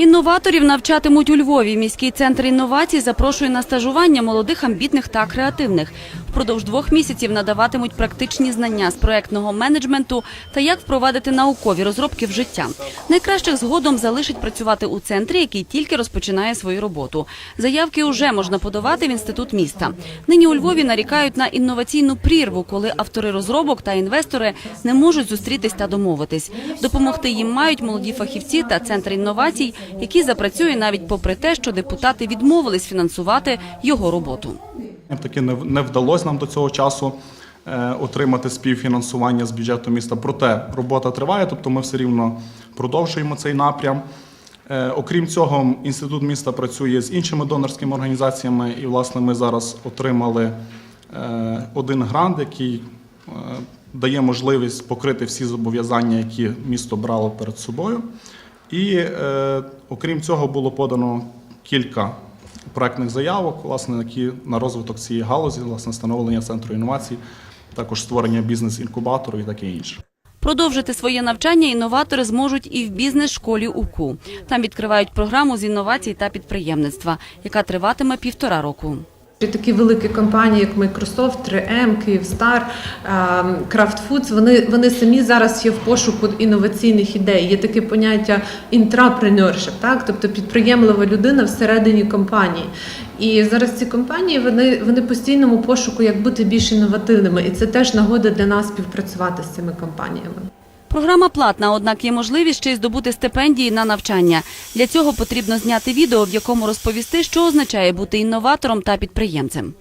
Інноваторів навчатимуть у Львові. Міський центр інновацій запрошує на стажування молодих, амбітних та креативних. Впродовж двох місяців надаватимуть практичні знання з проектного менеджменту та як впровадити наукові розробки в життя. Найкращих згодом залишить працювати у центрі, який тільки розпочинає свою роботу. Заявки уже можна подавати в інститут міста. Нині у Львові нарікають на інноваційну прірву, коли автори розробок та інвестори не можуть зустрітись та домовитись. Допомогти їм мають молоді фахівці та центр інновацій, який запрацює навіть попри те, що депутати відмовились фінансувати його роботу. Таки не, не вдалося нам до цього часу е, отримати співфінансування з бюджету міста. Проте робота триває, тобто ми все рівно продовжуємо цей напрям. Е, окрім цього, інститут міста працює з іншими донорськими організаціями, і власне ми зараз отримали е, один грант, який дає можливість покрити всі зобов'язання, які місто брало перед собою. І окрім цього було подано кілька проектних заявок, власне, які на розвиток цієї галузі, власне, становлення центру інновацій, також створення бізнес-інкубатору і таке інше. Продовжити своє навчання інноватори зможуть і в бізнес-школі УКУ. Там відкривають програму з інновацій та підприємництва, яка триватиме півтора року. Такі великі компанії, як Microsoft, 3M, Kyivstar, ем, Kraft Foods, вони, вони самі зараз є в пошуку інноваційних ідей. Є таке поняття інтрапренершип, так? тобто підприємлива людина всередині компанії. І зараз ці компанії вони, вони постійному пошуку, як бути більш інновативними. І це теж нагода для нас співпрацювати з цими компаніями. Програма платна, однак є можливість ще й здобути стипендії на навчання. Для цього потрібно зняти відео, в якому розповісти, що означає бути інноватором та підприємцем.